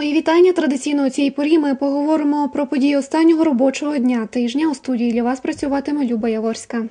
Мої вітання традиційно у цій порі. Ми поговоримо про події останнього робочого дня тижня. У студії для вас працюватиме Люба Яворська.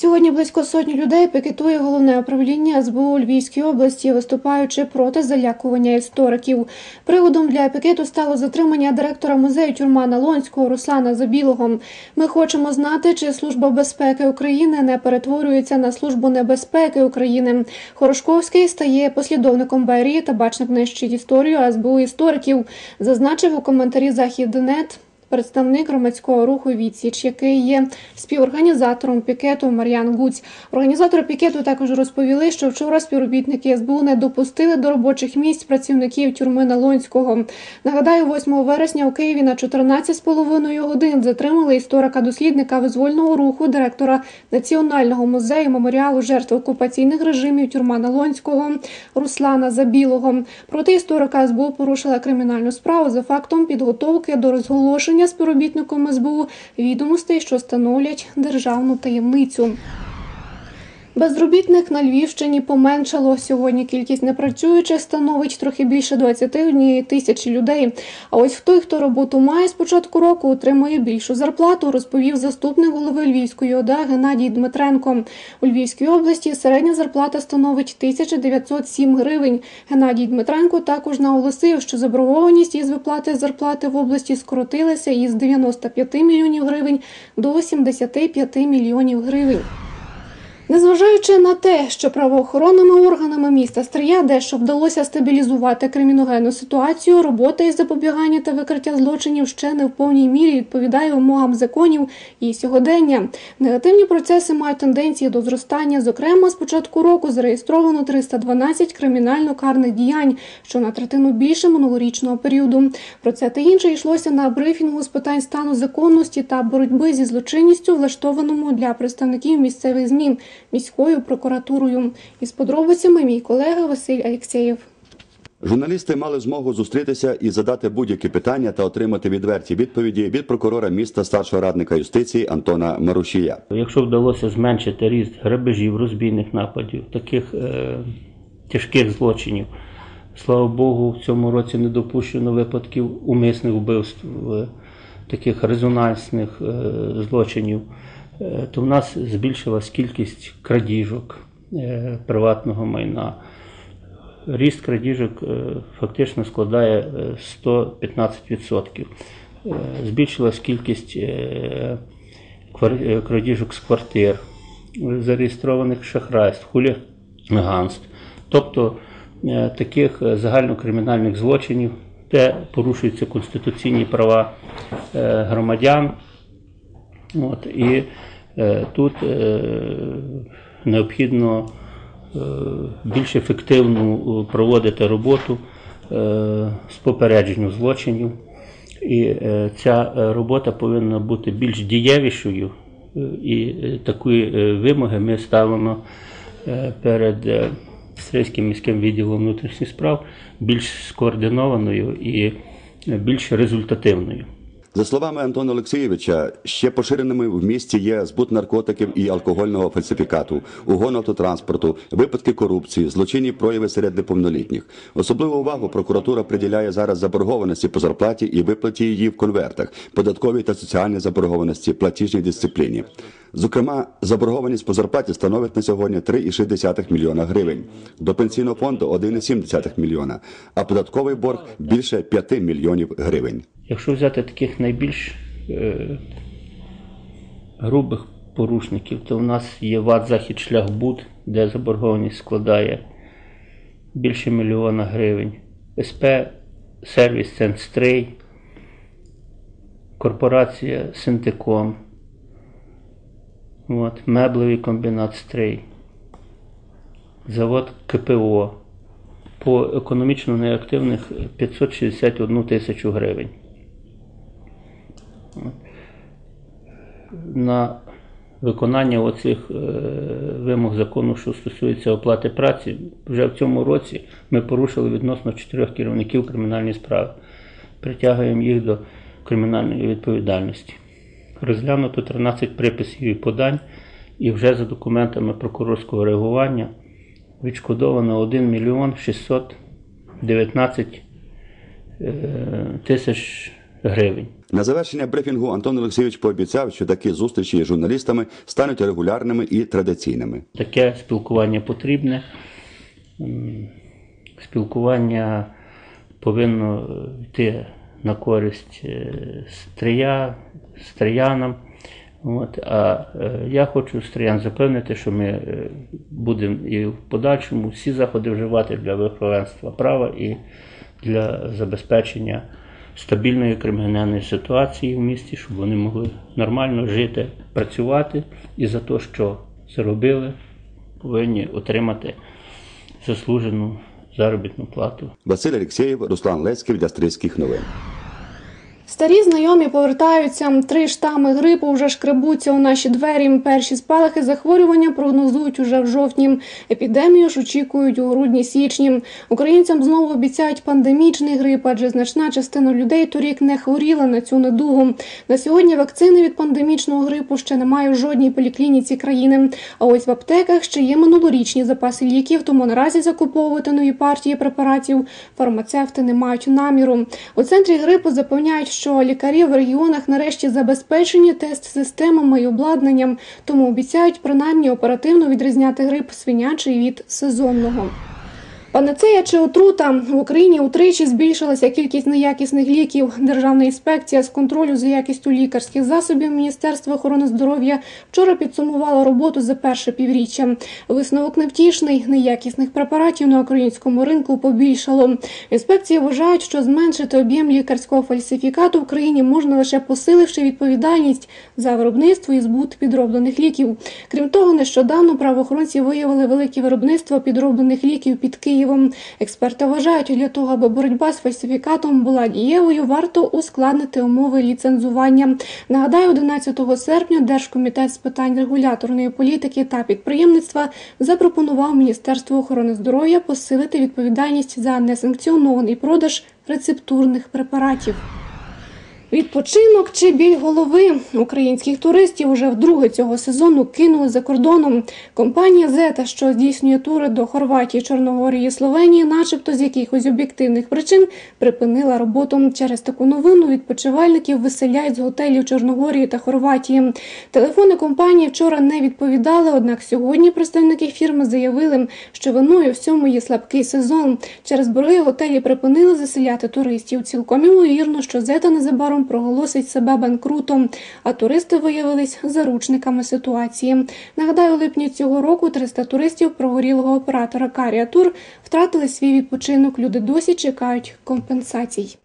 Сьогодні близько сотні людей пікетує головне управління СБУ у Львівській області, виступаючи проти залякування істориків. Приводом для пікету стало затримання директора музею тюрма Налонського Руслана Забілого. Ми хочемо знати, чи служба безпеки України не перетворюється на службу небезпеки України. Хорошковський стає послідовником Байрії та бачник нищить історію СБУ істориків. Зазначив у коментарі Західнет представник громадського руху Відсіч, який є співорганізатором пікету Мар'ян Гуць. Організатори пікету також розповіли, що вчора співробітники СБУ не допустили до робочих місць працівників тюрми Налонського. Нагадаю, 8 вересня у Києві на 14,5 годин затримали історика-дослідника визвольного руху, директора Національного музею меморіалу жертв окупаційних режимів тюрма Налонського Руслана Забілого. Проти історика СБУ порушила кримінальну справу за фактом підготовки до розголошення співробітником СБУ відомостей, що становлять державну таємницю. Безробітних на Львівщині поменшало. Сьогодні кількість непрацюючих становить трохи більше 21 тисячі людей. А ось той, хто роботу має з початку року, отримує більшу зарплату, розповів заступник голови Львівської ОДА Геннадій Дмитренко. У Львівській області середня зарплата становить 1907 гривень. Геннадій Дмитренко також наголосив, що заборгованість із виплати зарплати в області скоротилася із 95 мільйонів гривень до 75 мільйонів гривень. Незважаючи на те, що правоохоронними органами міста Стрия дещо вдалося стабілізувати криміногенну ситуацію, робота із запобігання та викриття злочинів ще не в повній мірі відповідає вимогам законів і сьогодення. Негативні процеси мають тенденції до зростання. Зокрема, з початку року зареєстровано 312 кримінально-карних діянь, що на третину більше минулорічного періоду. Про це та інше йшлося на брифінгу з питань стану законності та боротьби зі злочинністю, влаштованому для представників місцевих змін міською прокуратурою. Із подробицями мій колега Василь Алєксєєв. Журналісти мали змогу зустрітися і задати будь-які питання та отримати відверті відповіді від прокурора міста старшого радника юстиції Антона Марушія. Якщо вдалося зменшити ріст грабежів, розбійних нападів, таких е, тяжких злочинів, слава Богу, в цьому році не допущено випадків умисних вбивств, е, таких резонансних е, злочинів. Е, то в нас збільшилась кількість крадіжок е, приватного майна. Ріст крадіжок е, фактично складає 115%. Збільшилась кількість крадіжок з квартир, зареєстрованих шахрайств, хуліганств, тобто таких загальнокримінальних злочинів, де порушуються конституційні права громадян. От, І е, тут е, необхідно е, більш ефективно проводити роботу е, з попередженню злочинів. І е, ця робота повинна бути більш дієвішою, е, і такі е, вимоги ми ставимо е, перед е, Стрийським міським відділом внутрішніх справ більш скоординованою і більш результативною. За словами Антона Олексійовича, ще поширеними в місті є збут наркотиків і алкогольного фальсифікату, угон автотранспорту, випадки корупції, злочинні прояви серед неповнолітніх. Особливу увагу прокуратура приділяє зараз заборгованості по зарплаті і виплаті її в конвертах, податковій та соціальній заборгованості, платіжній дисципліні. Зокрема, заборгованість по зарплаті становить на сьогодні 3,6 мільйона гривень, до пенсійного фонду 1,7 мільйона, а податковий борг більше 5 мільйонів гривень. Якщо взяти таких найбільш е, грубих порушників, то в нас є ВАД Захід Шляхбуд, де заборгованість складає більше мільйона гривень, СП Сервіс Центрей, корпорація Синтеком, от, меблевий комбінат Стрей, завод КПО. По економічно неактивних 561 тисячу гривень. На виконання оцих е, вимог закону, що стосується оплати праці, вже в цьому році ми порушили відносно чотирьох керівників кримінальної справи, притягуємо їх до кримінальної відповідальності. Розглянуто 13 приписів і подань, і вже за документами прокурорського реагування відшкодовано 1 мільйон 600 19 е, тисяч гривень. На завершення брифінгу Антон Олексійович пообіцяв, що такі зустрічі з журналістами стануть регулярними і традиційними. Таке спілкування потрібне. Спілкування повинно йти на користь е, стрия, стріянам. От, а е, я хочу стріян запевнити, що ми е, будемо і в подальшому всі заходи вживати для верховенства права і для забезпечення стабільної кримінальної ситуації в місті, щоб вони могли нормально жити, працювати і за те, що заробили, повинні отримати заслужену заробітну плату. Василь Алексєєв, Руслан Лецький для Стрийських новин. Старі знайомі повертаються. Три штами грипу вже шкребуться у наші двері. Перші спалахи захворювання прогнозують уже в жовтні. Епідемію ж очікують у грудні-січні. Українцям знову обіцяють пандемічний грип, адже значна частина людей торік не хворіла на цю недугу. На сьогодні вакцини від пандемічного грипу ще немає в жодній поліклініці країни. А ось в аптеках ще є минулорічні запаси ліків, тому наразі закуповувати нові партії препаратів фармацевти не мають наміру. У центрі грипу запевняють, що лікарі в регіонах нарешті забезпечені тест-системами і обладнанням, тому обіцяють принаймні оперативно відрізняти грип свинячий від сезонного. Панацея чи отрута в Україні утричі збільшилася кількість неякісних ліків. Державна інспекція з контролю за якістю лікарських засобів Міністерства охорони здоров'я вчора підсумувала роботу за перше півріччя. Висновок невтішний. Неякісних препаратів на українському ринку побільшало. Інспекції вважають, що зменшити об'єм лікарського фальсифікату в країні можна лише посиливши відповідальність за виробництво і збут підроблених ліків. Крім того, нещодавно правоохоронці виявили велике виробництво підроблених ліків під Києвом. Експерти вважають, для того, аби боротьба з фальсифікатом була дієвою, варто ускладнити умови ліцензування. Нагадаю, 11 серпня Держкомітет з питань регуляторної політики та підприємництва запропонував Міністерству охорони здоров'я посилити відповідальність за несанкціонований продаж рецептурних препаратів. Відпочинок чи біль голови українських туристів уже вдруге цього сезону кинули за кордоном. Компанія Зета, що здійснює тури до Хорватії, Чорногорії, і Словенії, начебто з якихось об'єктивних причин, припинила роботу. Через таку новину відпочивальників виселяють з готелів Чорногорії та Хорватії. Телефони компанії вчора не відповідали. Однак сьогодні представники фірми заявили, що виною всьому є слабкий сезон. Через борги готелі припинили заселяти туристів. Цілком ймовірно, що Зета незабаром проголосить себе банкрутом, а туристи виявились заручниками ситуації. Нагадаю, липні цього року 300 туристів прогорілого оператора Карія Тур втратили свій відпочинок. Люди досі чекають компенсацій.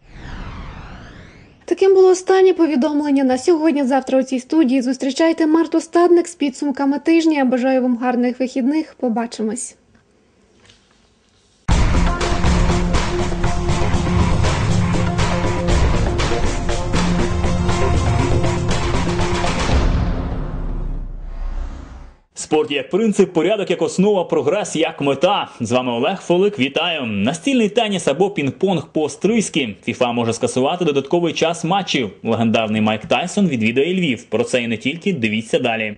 Таким було останнє повідомлення на сьогодні. Завтра у цій студії зустрічайте Марту Стадник з підсумками тижня. Бажаю вам гарних вихідних. Побачимось. Спорт як принцип, порядок як основа, прогрес як мета. З вами Олег Фолик. Вітаю. Настільний теніс або пінг-понг по-стрийськи. ФІФА може скасувати додатковий час матчів. Легендарний Майк Тайсон відвідає Львів. Про це і не тільки. Дивіться далі.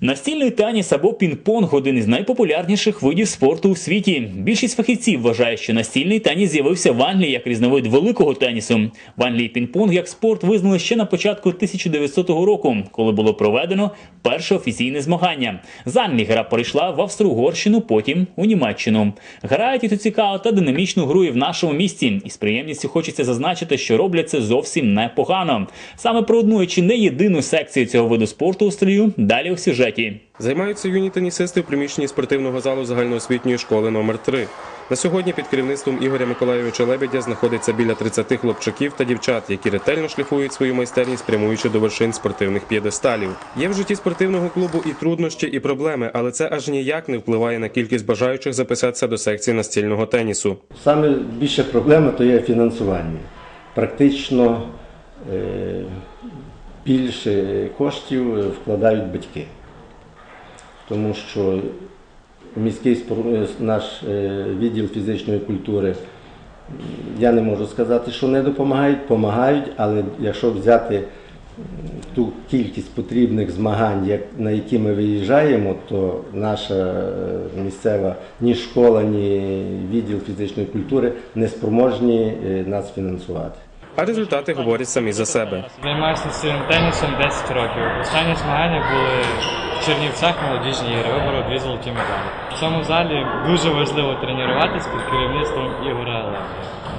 Настільний теніс або пінг-понг один із найпопулярніших видів спорту у світі. Більшість фахівців вважає, що настільний теніс з'явився в Англії як різновид великого тенісу. В Англії пінг-понг як спорт визнали ще на початку 1900 року, коли було проведено перше офіційне змагання. З Англії гра перейшла в Австро-Угорщину, потім у Німеччину. Грають і тут цікаво та динамічну гру і в нашому місті. І з приємністю хочеться зазначити, що роблять це зовсім непогано. Саме про одну чи не єдину секцію цього виду спорту у стрію далі у сюжеті. Займаються юні тенісисти в приміщенні спортивного залу загальноосвітньої школи номер 3 На сьогодні під керівництвом Ігоря Миколайовича Лебедя знаходиться біля 30 хлопчаків та дівчат, які ретельно шліфують свою майстерність, прямуючи до вершин спортивних п'єдесталів. Є в житті спортивного клубу і труднощі, і проблеми, але це аж ніяк не впливає на кількість бажаючих записатися до секції настільного тенісу. Саме більша проблема то є фінансування. Практично е, більше коштів вкладають батьки. Тому що міський е, наш е, відділ фізичної культури, я не можу сказати, що не допомагають, допомагають, але якщо взяти ту кількість потрібних змагань, на які ми виїжджаємо, то наша е, місцева ні школа, ні відділ фізичної культури не спроможні нас фінансувати. А результати говорять самі за себе. Займаюся настільним тенісом 10 років. Останні змагання були в Чернівцях молодіжні ігри, виборов дві золоті медалі. В цьому залі дуже важливо тренуватись під керівництвом Ігора Лебедя,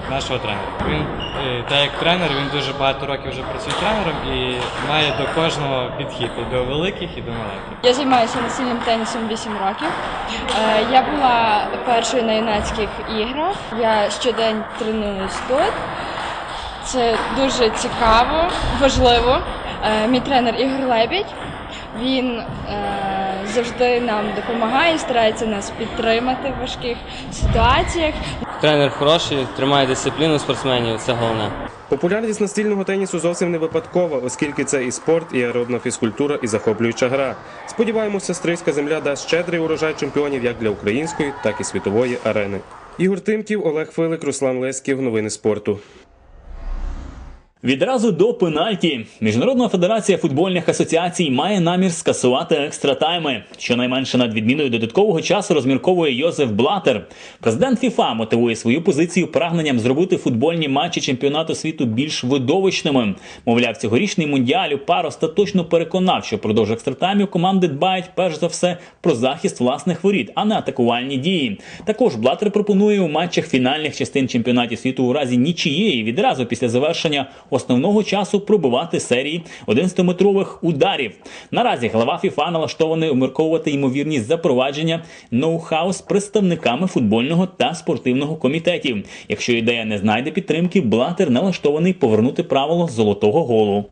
нашого тренера. Він, е, так як тренер, він дуже багато років вже працює тренером і має до кожного підхід і до великих, і до маленьких. Я займаюся настільним тенісом 8 років. Е, Я була першою на юнацьких іграх. Я щодень тренуюсь тут. Це дуже цікаво, важливо. Е, Мій тренер Ігор Лебідь. Він е, завжди нам допомагає, старається нас підтримати в важких ситуаціях. Тренер хороший, тримає дисципліну спортсменів, це головне. Популярність настільного тенісу зовсім не випадкова, оскільки це і спорт, і аеробна фізкультура, і захоплююча гра. Сподіваємося, стрийська земля дасть щедрий урожай чемпіонів як для української, так і світової арени. Ігор Тимків, Олег Филик, Руслан Леськів. Новини спорту. Відразу до пенальті. Міжнародна федерація футбольних асоціацій має намір скасувати екстратайми. Щонайменше над відміною додаткового часу розмірковує Йозеф Блатер. Президент ФІФА мотивує свою позицію прагненням зробити футбольні матчі чемпіонату світу більш видовищними. Мовляв, цьогорічний мундіаль пар остаточно переконав, що впродовж екстратаймів команди дбають перш за все про захист власних воріт, а не атакувальні дії. Також Блатер пропонує у матчах фінальних частин чемпіонатів світу у разі нічиєї відразу після завершення основного часу пробивати серії 11-метрових ударів. Наразі глава ФІФА налаштований умірковувати ймовірність запровадження ноу-хау з представниками футбольного та спортивного комітетів. Якщо ідея не знайде підтримки, Блатер налаштований повернути правило золотого голу.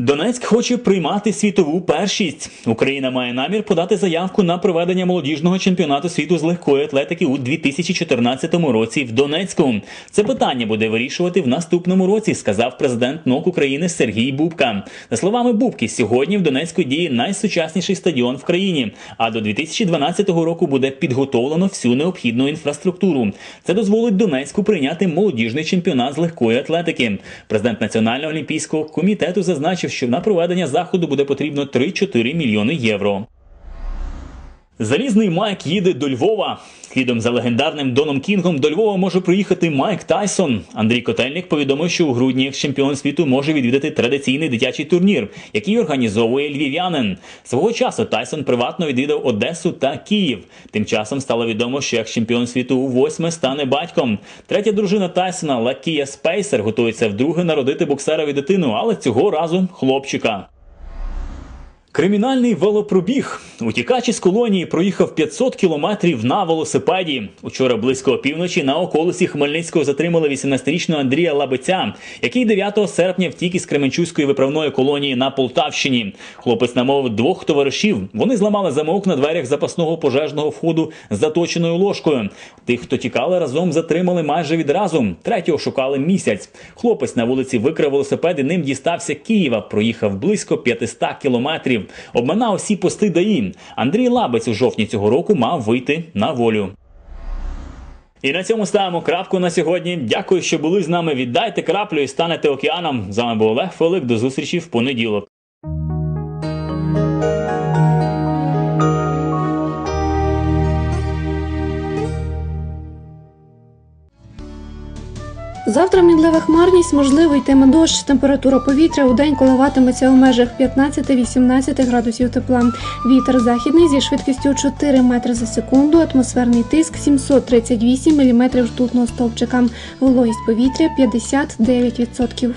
Донецьк хоче приймати світову першість. Україна має намір подати заявку на проведення молодіжного чемпіонату світу з легкої атлетики у 2014 році в Донецьку. Це питання буде вирішувати в наступному році, сказав президент НОК України Сергій Бубка. За словами Бубки, сьогодні в Донецьку діє найсучасніший стадіон в країні. А до 2012 року буде підготовлено всю необхідну інфраструктуру. Це дозволить Донецьку прийняти молодіжний чемпіонат з легкої атлетики. Президент Національного олімпійського комітету зазначив, що на проведення заходу буде потрібно 3-4 мільйони євро. Залізний Майк їде до Львова. Слідом за легендарним Доном Кінгом до Львова може приїхати Майк Тайсон. Андрій Котельник повідомив, що у грудні екс-чемпіон світу може відвідати традиційний дитячий турнір, який організовує львів'янин. Свого часу Тайсон приватно відвідав Одесу та Київ. Тим часом стало відомо, що екс-чемпіон світу у восьме стане батьком. Третя дружина Тайсона Лакія Спейсер готується вдруге народити боксерові дитину, але цього разу хлопчика. Кримінальний велопробіг. Утікач із колонії проїхав 500 кілометрів на велосипеді. Учора близько опівночі на околиці Хмельницького затримали 18-річного Андрія Лабиця, який 9 серпня втік із Кременчуської виправної колонії на Полтавщині. Хлопець намовив двох товаришів. Вони зламали замок на дверях запасного пожежного входу з заточеною ложкою. Тих, хто тікали разом, затримали майже відразу. Третього шукали місяць. Хлопець на вулиці викрав велосипед і ним дістався Києва. Проїхав близько 500 кілометрів. Обминав всі пости ДАІ. Андрій Лабець у жовтні цього року мав вийти на волю. І на цьому ставимо крапку на сьогодні. Дякую, що були з нами. Віддайте краплю і станете океаном. З вами був Олег Фелик. До зустрічі в понеділок. Завтра мінлива хмарність, можливо, йтиме дощ. Температура повітря у день коливатиметься у межах 15-18 градусів тепла. Вітер західний зі швидкістю 4 метри за секунду, атмосферний тиск 738 мм ртутного стовпчика. Вологість повітря 59%.